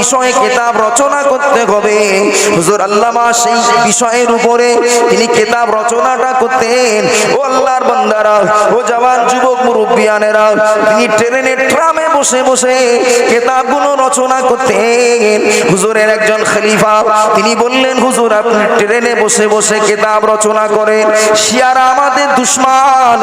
বিষয়ে কেতাব রচনা করতে হবে। হুজুর আল্লামা সেই বিষয়ের উপরে তিনি কিতাব রচনাটা করতেন। ও আল্লাহর বান্দারা, ও জওয়ান যুবক মুরব্বিয়ানেরা, তিনি ট্রেনে ট্রামে বসে বসে কিতাবগুলো রচনা করতেন। হুজুরের একজন খলিফা, তিনি বললেন, হুজুর, আপনি ট্রেনে বসে বসে কিতাব রচনা করেন। শিয়ারা আমাদের দুশ্মন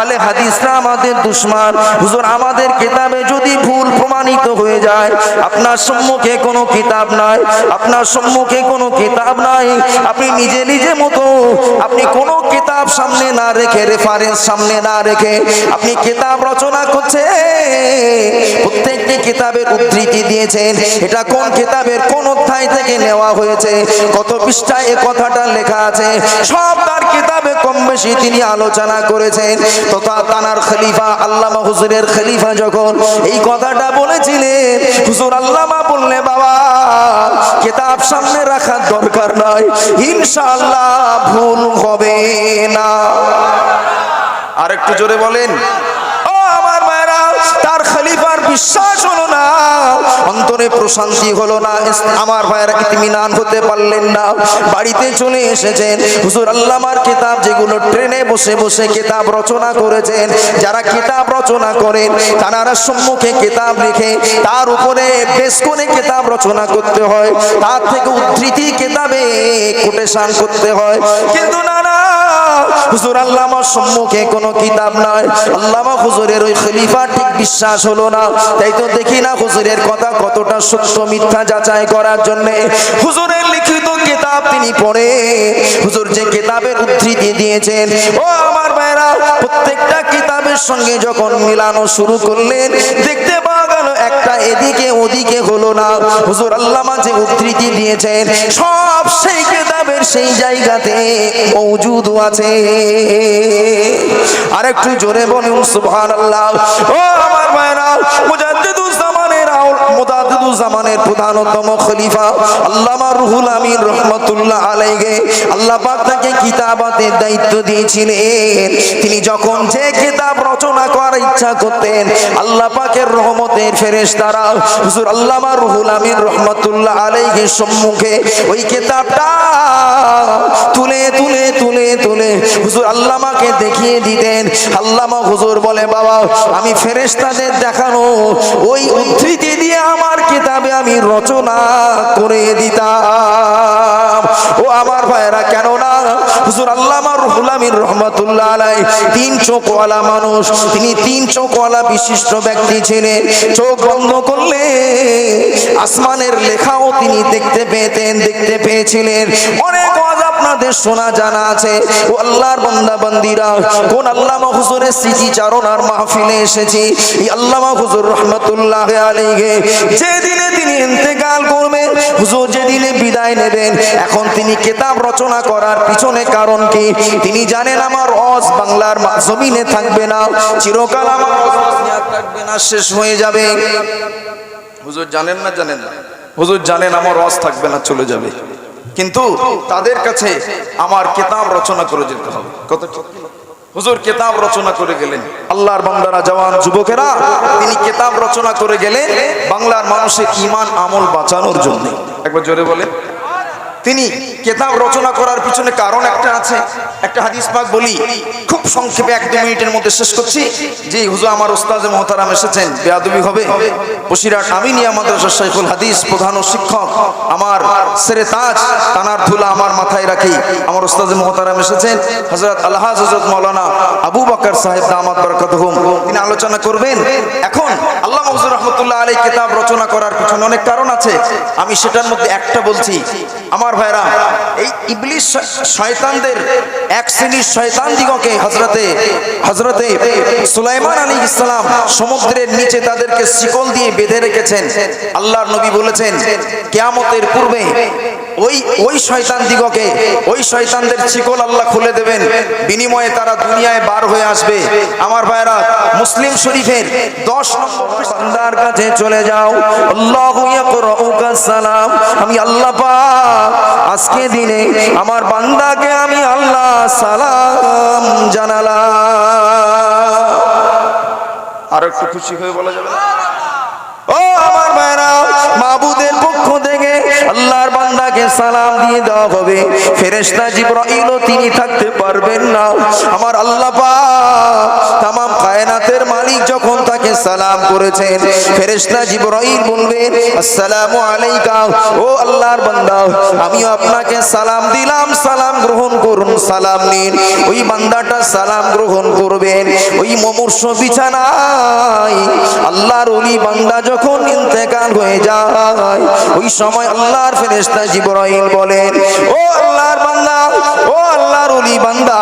আলে হাদিসরা আমাদের দুশ্মন। হুজুর, আমাদের কিতাবে যদি ভুল প্রমাণিত হয়ে যায়, আপনার সম্মুখে কোনো কিতাব নাই। আপনার সম্মুখে কোনো কিতাব নাই। আপনি নিজে নিজে মতো, আপনি কোনো কিতাব সামনে না রেখে রেফারেন্স সামনে না রেখে আপনি কিতাব রচনা করছে প্রত্যেকটি কিতাবের উদ্ধৃতি দিয়েছেন। এটা কোন কিতাবের কোন অধ্যায় থেকে নেওয়া হয়েছে? কত পৃষ্ঠায় এ কথাটা লেখা আছে? সব তার কিতাবে কম বেশি তিনি আলোচনা করেছেন। তথা তানার খলিফা, আল্লামা হুজুরের খলিফা যখন এই কথাটা বলেছিলেন, হুজুর আল্লামা বললে, বাবা, কেতাব সামনে রাখার দরকার নয় ইনশাআল্লাহ ভুল হবে না। আর একটু জোরে বলেন। বিশ্বাস হলো না। অন্তরে প্রশান্তি হলো না। আমার ভাইয়েরা ইতমিনান হতে পারলেন না? বাড়িতে চলে এসেছেন। হুজুর আল্লামার কিতাব যেগুলো ট্রেনে বসে বসে কিতাব রচনা করেছেন। যারা কিতাব রচনা করেন, তারা সম্মুখে কিতাব লিখে তার উপরে বেশ করে কিতাব রচনা করতে হয়। তার থেকে উদ্ধৃতি কিতাবে কোটেশন করতে হয়। কিন্তু না না হুজুর আল্লামার সম্মুখে কোনো কিতাব নাই। আল্লামা হুজুরের ওই খলিফা ঠিক বিশ্বাস হলো না। তাই তো দেখি না হুজুরের কথা কতটা সত্য মিথ্যা যাচাই করার জন্য। হুজুরের লিখিত কিতাব তিনি পড়ে। হুজুর যে কিতাবের উদ্ধৃতি দিয়েছেন, ও আমার ভাইরা, প্রত্যেকটা কিতাবের সঙ্গে যখন মিলানো শুরু করলেন, দেখতে পাওয়া গেল একটা এদিকে ওদিকে হলো না। হুজুর, আল্লামা যে উদ্ধৃতি দিয়েছেন, সব সেই কিতাবের সেই জায়গাতে মৌজুদ আছে। আর একটু জোরে বলুন সুবহানাল্লাহ। ও আমার আউল- মুজাদ্দিদুজ জামানের প্রধানতম খলিফা আল্লামা রুহুল আমিন রহমাতুল্লাহ আলাইহি। আল্লাহ পাক তাকে কিতাবাতের দায়িত্ব দিয়েছিলেন। তিনি যখন যে কিতাব রচনা করার ইচ্ছা করতেন, আল্লাহ পাকের রহমতের ফেরেশতারা হুজুর আল্লামা রুহুল আমিন রহমাতুল্লাহ আলাইহি সম্মুখে ওই কিতাবটা তুলে তুলে তুলে হুজুর আল্লামাকে দেখিয়ে দিতেন। আল্লামা হুজুর বলে, বাবা, আমি ফেরেস্তাদের দেখানো ওই উদ্ধৃতি দিয়ে আমার কিতাবে আমি রচনা করে দিতাম। ও আমার ভাইরা কেন না হুজুর আল্লামা রুহুল আমিন রহমাতুল্লাহ আলাই তিন চোখওয়ালা মানুষ, তিনি তিন চোখওয়ালা বিশিষ্ট ব্যক্তি ছিলেন। চোখ বন্ধ করলে আসমানের লেখাও তিনি দেখতে পেতেন, দেখতে পেয়েছিলেন। অনেক ওয়াজ আপনাদের শোনা জানা আছে। ও আল্লাহর বান্দা বান্দিরা কোন আল্লামা হুজুরের স্মৃতিচারণার মাহফিলে এসেছি। এই আল্লামা হুজুর রহমতুল্লাহ আলাইহি, যেদিনে তিনি ইন্তেকাল করবেন, হুজুর যেদিনে বিদায় নেবেন এখন তিনি কিতাব রচনা করার পিছনে কারণ কি? তিনি জানেন আমার অজ বাংলার জমিনে থাকবে না, চিরকাল আমার থাকবে না, শেষ হয়ে যাবে। হুজুর জানেন না জানেন না? হুজুর জানেন আমার রস থাকবে না, চলে যাবে। কিন্তু তাদের কাছে আমার কেতাব রচনা করে যেতে হবে। কত হুজুর কেতাব রচনা করে গেলেন। আল্লাহর বান্দারা, জওয়ান যুবকেরা, তিনি কেতাব রচনা করে গেলেন বাংলার মানুষের ইমান আমল বাঁচানোর জন্য। একবার জোরে বলে তিনি কেতাব রচনা করার পিছনে কারণ একটা আছে। একটা হাদিস পাক বলি, খুব সংক্ষেপে এক দু মিনিটের মধ্যে শেষ করছি। যে হুজুর আমার ওস্তাজে মহতারাম এসেছেন, বেয়াদবি হবে। বসিরাট আমিনিয়া মাদ্রাসা শাইখুল হাদিস, প্রধান ও শিক্ষক, আমার সেরে তাজ তানার ধুলা আমার মাথায় রাখি। আমার ওস্তাজে মহতারাম এসেছেন, হযরত আল্লাহ হযরত মাওলানা আবু বকর সাহেব দামাত বরকাতুহুম। তিনি আলোচনা করবেন, এখন আল্লাহ হুজুর রহমতুল্লাহ আলী কেতাব রচনা করার পিছনে অনেক কারণ আছে। আমি সেটার মধ্যে একটা বলছি, আমার ভাইরা, এই ইবলিশ শয়তানদের এক শ্রেণির শয়তান দিগকে হজরতে হজরতে সুলাইমান আলী ইসলাম সমুদ্রের নিচে তাদেরকে শিকল দিয়ে বেঁধে রেখেছেন। আল্লাহর নবী বলেছেন, কেয়ামতের পূর্বে ওই ওই শয়তান দিগকে, ওই শয়তানদের শিকল আল্লাহ খুলে দেবেন। বিনিময়ে তারা দুনিয়ায় বার হয়ে আসবে। আমার ভাইরা মুসলিম শরীফের দশ নম্বর কাছে চলে যাও। সালাম। আমি আল্লাহ পাক আজকে দিনে আমার বান্দাকে আমি আল্লাহ সালাম জানালাম। আর একটু খুশি হয়ে বলা যাবে না? ও আমার ভাইরা, মাবুদের পক্ষ থেকে আল্লাহর বান্দাকে সালাম দিয়ে দেওয়া হবে। ফেরেশতা জিবরাইলও তিনি থাকতে পারবেন না। আমার আল্লাহ তামাম কায়নাতের মালিক যখন তাকে সালাম করেছেন, ফেরেশতা জিবরাইল বলবেন, আসসালামু আলাইকা, ও আল্লাহর বান্দা, আমিও আপনাকে সালাম দিলাম, সালাম গ্রহণ করুন, সালাম নিন। ওই বান্দাটা সালাম গ্রহণ করবেন। ওই মমূর্ষ বিছানায় আল্লাহর ওলি বান্দা যখন ইন্তেকাল হয়ে যায়, ওই সময় আল্লাহর ফেরেশতা জিবরাইল বলেন, ও আল্লাহর বান্দা, ও আল্লাহর ওলি বান্দা,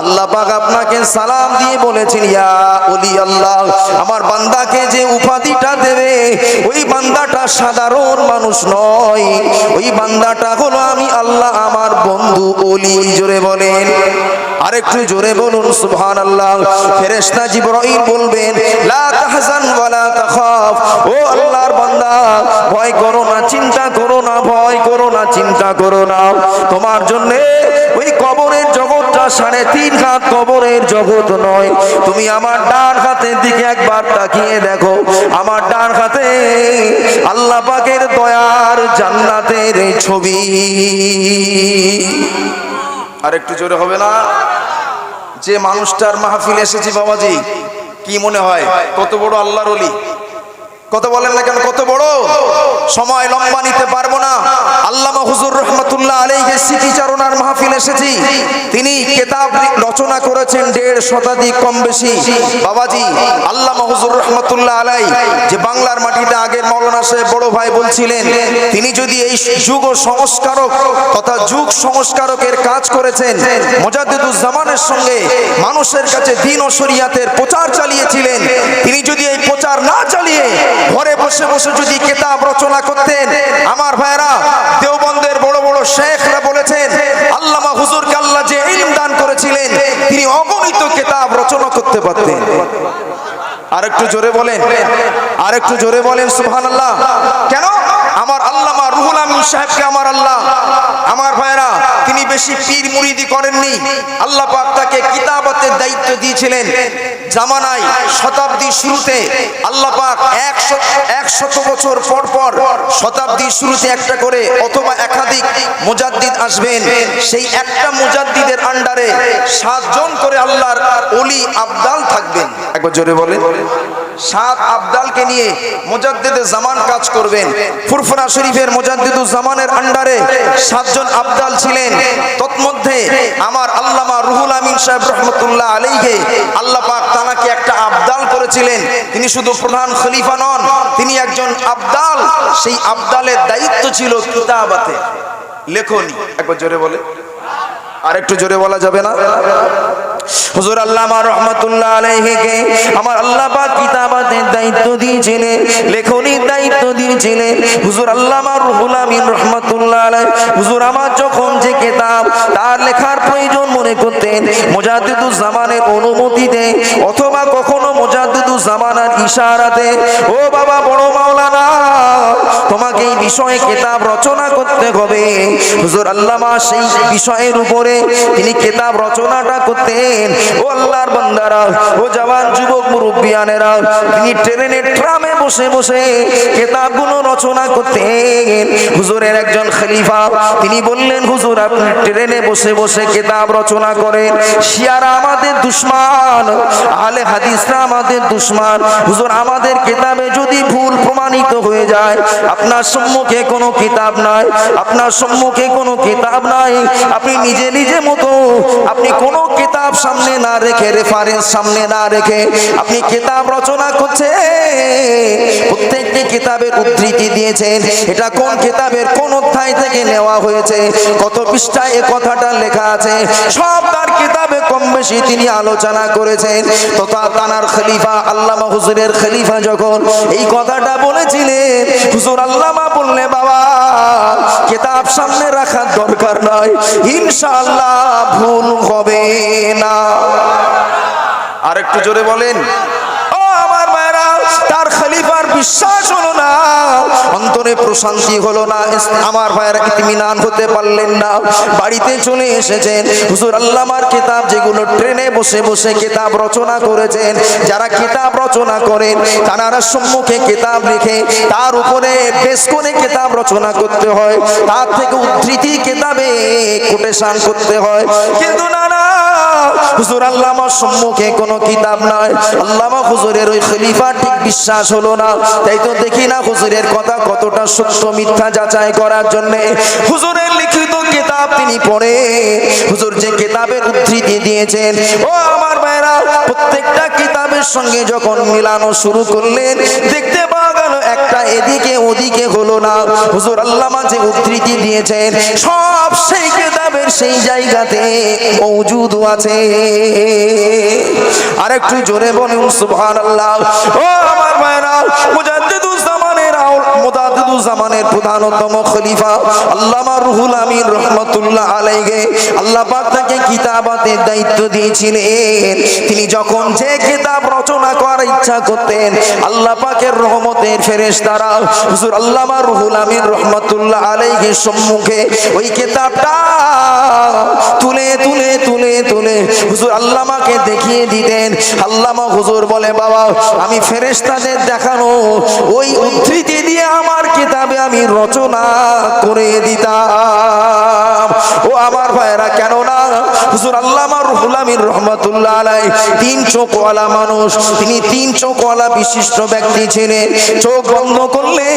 আল্লাহ পাক আপনাকে সালাম দিয়ে বলেছেন, ইয়া ওলি আল্লাহ, আমার বান্দাকে যে উপাধিটা দেবে, ওই বান্দাটা সাধারণ মানুষ নয়, ওই বান্দাটা হলো আমি আল্লাহ আমার বন্ধু ওলি। জোরে বলেন। আরেকটু জোরে বলুন, সুবহানাল্লাহ। ফেরেশতা জিবরাইল বলবেন, লা তাহজান ওয়ালা তাখাফ। ও আল্লাহর বান্দা, ভয় করো না, চিন্তা করো না, ভয় করো না, চিন্তা করো না। তোমার জন্য ওই কবরের জগৎটা সাড়ে তিন হাত কবরের জগৎ নয়। তুমি আমার ডান হাতের দিকে একবার তাকিয়ে দেখো। আমার ডান হাতে আল্লাহ পাকের দয়ার জান্নাতের ছবি। আর একটু জোরে হবে না? যে মানুষটার মাহফিল এসেছি বাবাজি কি মনে হয়? কত বড় আল্লাহর অলি কত বলেন না কেন, কত বড়? সময় লম্বা নিতে পারব না। আল্লামা হুজুর রহমতুল্লাহ আলাইহি স্মৃতিচারণার মাহফিল এসেছি। তিনি কেতাব রচনা করেছেন দেড় শতাধিক কম বেশি। বাবাজি, আল্লামা হুজুর রহমতুল্লাহ আলাই যে বাংলার মাটিতে আগের মৌলানা সাহেব বড় ভাই বলছিলেন, তিনি যদি এই যুগ সংস্কারক তথা যুগ সংস্কারকের কাজ করেছেন, মোজাদ্দেদুজ জামানের সঙ্গে মানুষের কাছে দিন ও শরিয়াতের প্রচার চালিয়েছিলেন, তিনি যদি এই প্রচার না চালিয়ে ঘরে বসে বসে যদি কেতাব রচনা করতেন, আমার ভাইরা দেওবন্দের বড় বড় শেখরা বলেছেন, আল্লামা হুজুরকে আল্লাহ যে ইলম দান করেছিলেন, তিনি অগণিত কেতাব রচনা করতে পারতেন। আরেকটু জোরে বলেন, আরেকটু জোরে বলেন সুহান আল্লাহ কেন? আমার আল্লামা রুহুল আমিন সাহেবকে আমার আল্লাহ, আমার ভাইরা তিনি বেশি পীর মুরিদি করেননি। আল্লাহ পাক তাকে কিতাবতের দায়িত্ব দিয়েছিলেন। জামানায় শতাব্দী শুরুতে আল্লাহ পাক একশো, একশত বছর পর পর শতাব্দীর শুরুতে একটা করে অথবা একাধিক মুজাদ্দিদ আসবেন। সেই একটা মুজাদ্দিদের আন্ডারে সাতজন করে আল্লাহর অলি আবদাল থাকবেন। একবার জোরে বলেন। সাত আবদালকে নিয়ে মুজাদ্দিদে জামান কাজ করবেন। ফুরফুরা শরীফের মুজাদ্দিদুজ জামানের আন্ডারে সাতজন আবদাল ছিলেন। তৎমধ্যে আমার আল্লামা রুহুল আমিন সাহেব রহমতুল্লাহ আলাইকে আল্লাহ পাক তানাকে একটা আবদাল করেছিলেন? তিনি শুধু প্রধান খলিফা নন, তিনি একজন আবদাল। সেই আবদালের দায়িত্ব ছিল কিতাবাতে। লেখনি, একবার জোরে বলে। আর একটু জোরে বলা যাবে না? হুজুর আল্লামা রহমতুল্লাহ আলাইহিকে আমার আল্লাহ পাক কিতাবাতের দায়িত্ব দিয়েছিলেন, লেখনির দায়িত্ব দিয়েছিলেন। হুজুর আল্লামা রুহুল আমিন রহমতুল্লাহ আলাই হুজুর আমার যখন যে কিতাব তার লেখার প্রয়োজন মনে করতেন, মুজাদ্দিদুজ জামানের অনুমতিতে অথবা কখনো জামানার ইশারাতে, ও বাবা, বড় মাওলানা, তোমাকে এই বিষয়ে কিতাব রচনা করতে হবে। হুজুর আল্লামা সেই বিষয়ের উপরে তিনি কিতাব রচনাটা করতেন। ও আল্লাহর বান্দারা, ও জওয়ান যুবক মুরব্বিয়ানেরা, তিনি ট্রেনের ট্রামে বসে বসে কিতাবগুলো রচনা করতেন। হুজুরের একজন খলিফা, তিনি বললেন, হুজুর, আপনি ট্রেনে বসে বসে কিতাব রচনা করেন। শিয়ারা আমাদের দুশ্মন আলে হাদিসরা আমাদের দুশ্মন। হুজুর, আমাদের কিতাবে যদি ভুল প্রমাণিত হয়ে যায়, আপনার সম্মুখে কোনো কিতাব নাই, আপনার সম্মুখে কোনো কিতাব নাই, আপনি নিজে নিজে মতো, আপনি কোনো কিতাব সামনে না রেখে রেফারেন্স সামনে না রেখে, আপনি কিতাব রচনা করছে প্রত্যেকটি কিতাবের উদ্ধৃতি দিয়েছেন, এটা কোন কিতাবের, কোন অধ্যায় থেকে নেওয়া হয়েছে, কত পৃষ্ঠায় এ কথাটা লেখা আছে, সব তার কিতাবে কম বেশি তিনি আলোচনা করেছেন, তথা তানার খলিফা আল্লামা হুজুরের খলিফা যখন এই কথাটা বলেছিলেন, হুজুর আল্লামা বললে বাবা, কিতাব সামনে রাখার দরকার নয় ইনশাআল্লাহ ভুল হবে না। আর একটু জোরে বলেন। বিশ্বাস হলো না, অন্তরে প্রশান্তি হলো না আমার ভাইয়ের ইতমিনান হতে পারলেন না। বাড়িতে চলে এসেছেন, হুজুর আল্লামার কিতাব যেগুলো ট্রেনে বসে বসে কিতাব রচনা করেছেন, যারা কিতাব রচনা করেন, তারা সম্মুখে কিতাব লিখে তার উপরে বেশ করে কিতাব রচনা করতে হয়, তার থেকে উদ্ধৃতি কিতাবে কোটেশন করতে হয়। কিন্তু না না হুজুর আল্লামার সম্মুখে কোনো কিতাব নয় আল্লামা হুজুরের ওই খলিফা ঠিক বিশ্বাস হলো না। তাই তো দেখি না হুজুরের কথা কতটা সত্য মিথ্যা যাচাই করার জন্য। হুজুরের লিখিত কিতাব তিনি পড়ে, হুজুর যে কিতাবের উদ্ধৃতি দিয়েছেন, ও আমার ভাইরা প্রত্যেকটা কিতাবের সঙ্গে যখন মিলানো শুরু করলেন, দেখতে পাওয়া গেল একটা এদিকে ওদিকে হলো না। হুজুর আল্লামা যে উদ্ধৃতি দিয়েছেন, সব সেই কিতাবের সেই জায়গাতে মৌজুদ আছে। আর একটু জোরে বলুন, সুবহানাল্লাহ। ও আমার ভাইরা মুজাদ্দিদুজ জামানের প্রধানতম খলিফা আল্লামা রুহুল আমিন রহমাতুল্লাহ আলাইহি। আল্লাহ পাক তাকে কিতাবাতের দায়িত্ব দিয়েছিলেন। তিনি যখন যে কিতাব রচনা করার ইচ্ছা করতেন, আল্লাহ পাকের রহমতের ফেরেশতারা হুজুর আল্লামা রুহুল আমিন রহমাতুল্লাহ আলাইহির সম্মুখে ওই কিতাবটা তুলে তুলে তুলে হুজুর আল্লামাকে দেখিয়ে দিতেন। আল্লামা হুজুর বলে, বাবা, আমি ফেরেস্তাদের দেখানো, ওই উদ্ধৃতি দিয়ে আমার কিতাবে আমি রচনা করে দিতাম। ও আমার ভাইরা কেন না হুজুর আল্লামা রুহুল আমিন রহমাতুল্লাহ আলাই তিন চোখওয়ালা মানুষ, তিনি তিন চোখওয়ালা বিশিষ্ট ব্যক্তি ছিলেন। চোখ বন্ধ করলে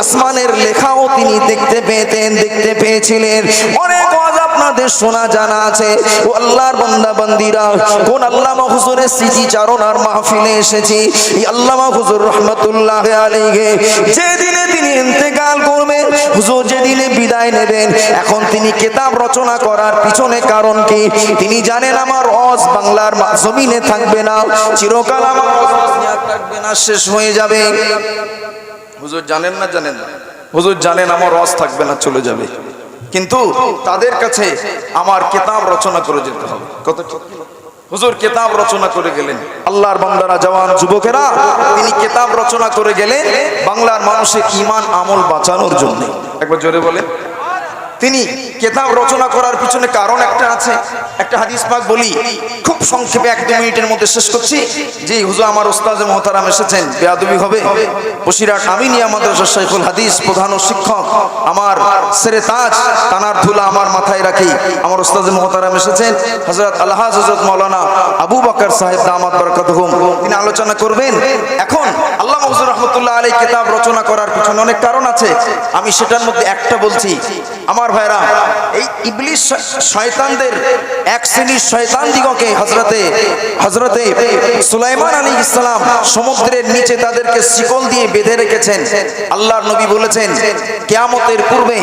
আসমানের লেখাও তিনি দেখতে পেতেন, দেখতে পেয়েছিলেন। অনেক ওয়াজ আপনাদের শোনা জানা আছে। ও আল্লাহর বান্দা, বান্দিরা, কোন আল্লামা হুজুরের স্মৃতিচারণার মাহফিলে এসেছি। এই আল্লামা হুজুর রহমতুল্লাহ আলাইহি, যেদিনে তিনি ইন্তেকাল করবেন, হুজুর যেদিনে বিদায় নেবেন, এখন তিনি কিতাব রচনা করার পিছনে কারণ কি? তিনি জানেন আমার অজ বাংলার জমিনে থাকবে না, চিরকাল আমার থাকবে না, শেষ হয়ে যাবে। হুজুর জানেন না জানেন না? হুজুর জানেন আমার রস থাকবে না, চলে যাবে। কিন্তু তাদের কাছে আমার কিতাব রচনা করে যেতে হবে। কত? হুজুর কিতাব রচনা করে গেলেন। আল্লাহর বান্দারা, জওয়ান যুবকেরা, তিনি কেতাব রচনা করে গেলেন বাংলার মানুষের ইমান আমল বাঁচানোর জন্য। একবার জোরে বলেন। তিনি কেতাব রচনা করার পিছনে কারণ একটা আছে। একটা হাদিস পাক বলি, খুব সংক্ষেপে এক দু মিনিটের মধ্যে শেষ করছি। যে হুজুর, আমার ওস্তাদ মহতারাম এসেছেন, বেয়াদবি হবে। বসিরাট আমিনিয়া মাদ্রাসা শাইখুল হাদিস প্রধান শিক্ষক, আমার সেরে তাজ, তানার ধুলা আমার মাথায় রাখি। আমার ওস্তাদ মহতারাম এসেছেন হজরত আল্লাহ হজরত মৌলানা আবু বকর সাহেব দামাত বরকত তিনি আলোচনা করবেন, এখন হুজুর রহমতুল্লাহ আলী কিতাব রচনা করার পিছনে অনেক কারণ আছে। আমি সেটার মধ্যে একটা বলছি। আমার ভাইরা, এই ইবলিশ শয়তানদের এক শ্রেণির শয়তান দিগকে হজরতে হজরতে সুলাইমান আলী ইসলাম সমুদ্রের নিচে তাদেরকে শিকল দিয়ে বেঁধে রেখেছেন। আল্লাহর নবী বলেছেন, কেয়ামতের পূর্বে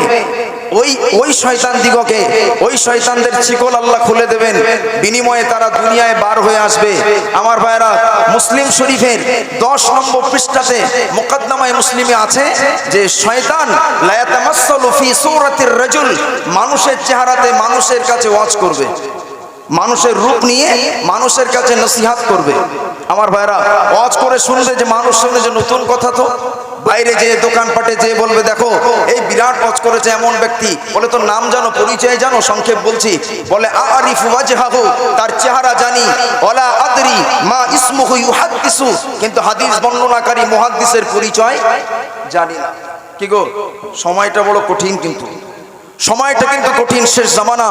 ওই ওই শয়তান দিগকে, ওই শয়তানদের শিকল আল্লাহ খুলে দেবেন। বিনিময়ে তারা দুনিয়ায় বার হয়ে আসবে। আমার ভাইরা মুসলিম শরীফের দশ নম্বর পৃষ্ঠাতে মোকদ্দমায় মুসলিমে আছে যে, শয়তান, লায়াতামাসসালু ফি সূরাতির রাজুল, মানুষের চেহারাতে মানুষের কাছে ওয়াজ করবে। মানুষের রূপ নিয়ে মানুষের কাছে নসিহাত করবে। আমার ভাইরা ওয়াজ করে শুনবে যে, মানুষ শুনে যে, নতুন কথা তো। বাইরে যে দোকানপাটে যে বলবে, দেখো, এই বিরাট পচ করেছে এমন ব্যক্তি। বলে, তোর নাম জানো, পরিচয় জানো? সংক্ষেপ বলছি। বলে আরিফ ওয়াজহাহু, তার চেহারা জানি। ওয়ালা আদরি মা ইসমুহু ইউহাদ্দিসু। কিন্তু হাদিস বর্ণনাকারী মুহাদ্দিসের পরিচয় জানি না। কি গো, সময়টা বড় কঠিন কিন্তু। সময়টা কিন্তু কঠিন শেষ জামানা।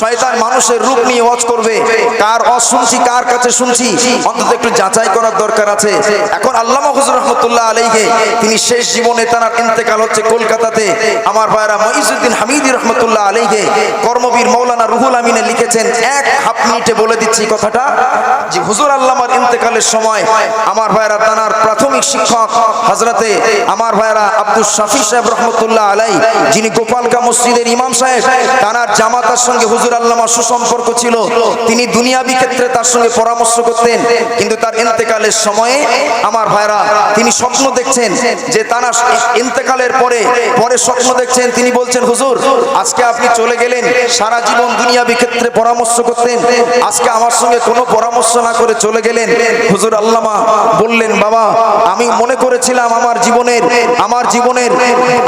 শয়তান মানুষের রূপ নিয়ে ওয়াজ করবে। কার ওয়াজ কার কাছে শুনছি, অন্তত একটু যাচাই করার দরকার আছে। এখন আল্লামা হুজুর রহমতুল্লাহ আলাইহি, তিনি শেষ জীবনে তার ইন্তেকাল হচ্ছে কলকাতাতে। আমার ভাইরা মঈজুদ্দিন হামিদি রহমতুল্লাহ আলাইহি, কর্মবীর মৌলানা রুহুল আমিনে লিখেছেন, এক হাফ মিনিটে বলে দিচ্ছি কথাটা, যে হুজুর আল্লামার ইন্তেকালের সময় আমার ভাইরা তানার প্রাথমিক শিক্ষক হজরতে আমার ভাইরা আব্দুল শাফি সাহেব রহমতুল্লাহ আলাই যিনি গোপালকা মসজিদের ইমাম সাহেব, তানার জামাতার সঙ্গে হুজুর আল্লামা সুসম্পর্ক ছিল। তিনি দুনিয়াবি ক্ষেত্রে তার সঙ্গে পরামর্শ করতেন। কিন্তু তার ইন্তেকালের সময়ে আমার ভাইরা, তিনি স্বপ্ন দেখছেন যে তারা ইন্তেকালের পরে পরে স্বপ্ন দেখছেন। তিনি বলছেন, হুজুর, আজকে আপনি চলে গেলেন, সারা জীবন দুনিয়াবি ক্ষেত্রে পরামর্শ করতেন। আজকে আমার সঙ্গে কোনো পরামর্শ না করে চলে গেলেন। হুজুর আল্লামা বললেন, বাবা, আমি মনে করেছিলাম আমার জীবনের আমার জীবনের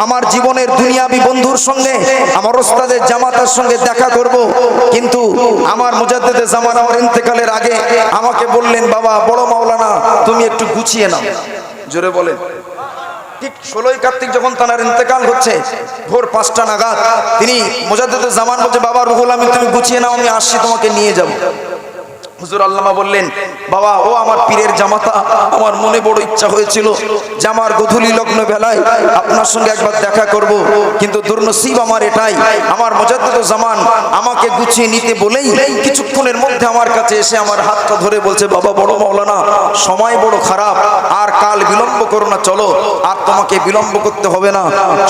আমার জীবনের দুনিয়াবি বন্ধুর সঙ্গে আমার ওস্তাদের জামাতার সঙ্গে দেখা করব। কিন্তু আমার মুজাদ্দেদে জামান আমার ইন্তেকালের আগে আমাকে বললেন, বাবা, বড় মাওলানা, তুমি একটু গুছিয়ে নাও। জোরে বলেন। ঠিক ষোলোই কার্তিক যখন তার ইন্তেকাল হচ্ছে, ভোর পাঁচটা নাগাদ তিনি মোজাদ্দেদের জামান বলছে, বাবা, রুহুল আমি তুমি গুছিয়ে নাও, আমি আসছি, তোমাকে নিয়ে যাব। হুজুর আল্লামা বললেন, বাবা, ও আমার পীরের জামাতা, আমার মনে বড় ইচ্ছা হয়েছিল যে আমার গধূলি লগ্ন বেলায় আপনার সঙ্গে একবার দেখা করব, কিন্তু দুর্নসিব আমার এটাই। আমার মোজাদ্দেদ জামান আমাকে গুছিয়ে নিতে বলেই কিছুক্ষণের মধ্যে আমার কাছে এসে আমার হাতটা ধরে বলছে, বাবা, বড় মাওলানা, সময় বড় খারাপ, আর কাল বিলম্ব করো না, চলো, আর তোমাকে বিলম্ব করতে হবে না।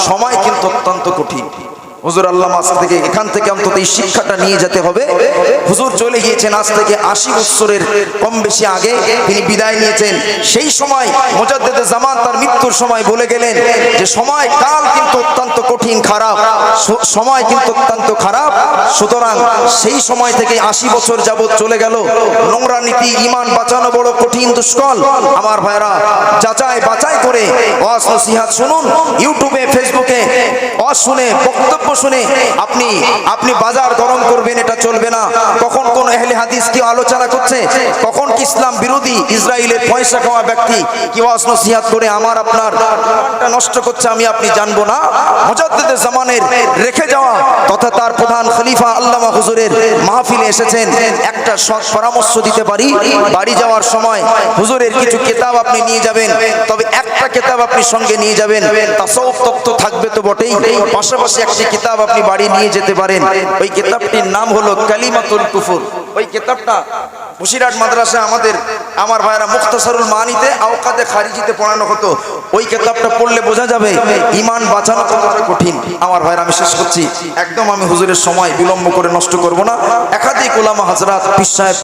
সময় কিন্তু অত্যন্ত কঠিন। হুজুর আল্লাহ আজ থেকে এখান থেকে অন্তত এই শিক্ষাটা নিয়ে যেতে হবে। হুজুর চলে গিয়েছেন আজ থেকে আশি বৎসরের কম বেশি আগে। তিনি বিদায় নিয়েছেন। সেই সময় মোজাদ্দেদে জামান তার মৃত্যুর সময় বলে গেলেন যে, সময়, কাল কিন্তু অত্যন্ত কঠিন, খারাপ। সময় কিন্তু অত্যন্ত খারাপ। সুতরাং সেই সময় থেকে আশি বছর যাবৎ চলে গেল। নোংরা নীতি, ইমান বাঁচানো বড় কঠিন দুষ্কল আমার ভাইরা, যাচাই বাছাই করে নসিহাত শুনুন। ইউটিউবে, ফেসবুকে ওয়াজ শুনে বক্তব্য শুনে আপনি আপনি বাজার গরম করবেন, এটা চলবে না। কখন কোন এহলে হাদিস কি আলোচনা করছে? কখন কি ইসলাম বিরোধী ইসরায়েলের পয়সা খাওয়া ব্যক্তি কি ওয়াজ করে আমার, আপনার নষ্ট করছে, আমি আপনি জানব না? মুজাদ্দিদের জামানের রেখে যাওয়া তথা তার প্রধান খলিফা আল্লামা হুজুরের মাহফিলে এসেছেন। একটা পরামর্শ দিতে পারি? বাড়ি যাওয়ার সময় হুজুরের কিছু কেতাব আপনি নিয়ে যাবেন, তবে একটা কেতাব আপনি সঙ্গে নিয়ে যাবেন। তাসাউফ তত্ত্ব থাকবে তো বটেই। পাশাপাশি একটি কিতাব আপনি বাড়ি নিয়ে যেতে পারেন। ওই কিতাবটির নাম হলো কালিমাতুল কুফুর। ওই কিতাবটা বসিরহাট মাদ্রাসা আমাদের, আমার ভাইরা মুখতাসারুল মানিতে আওকাতে খারিজিতে পড়ানো হতো। ওই কিতাবটা পড়লে বোঝা যাবে, ইমান বাঁচানো কতটা কঠিন। আমার ভাইরা আমি শেষ করছি। একদম আমি হুজুরের সময় বিলম্ব করে নষ্ট করব না। একাধিক ওলামা হাজরাত পিস সাহেব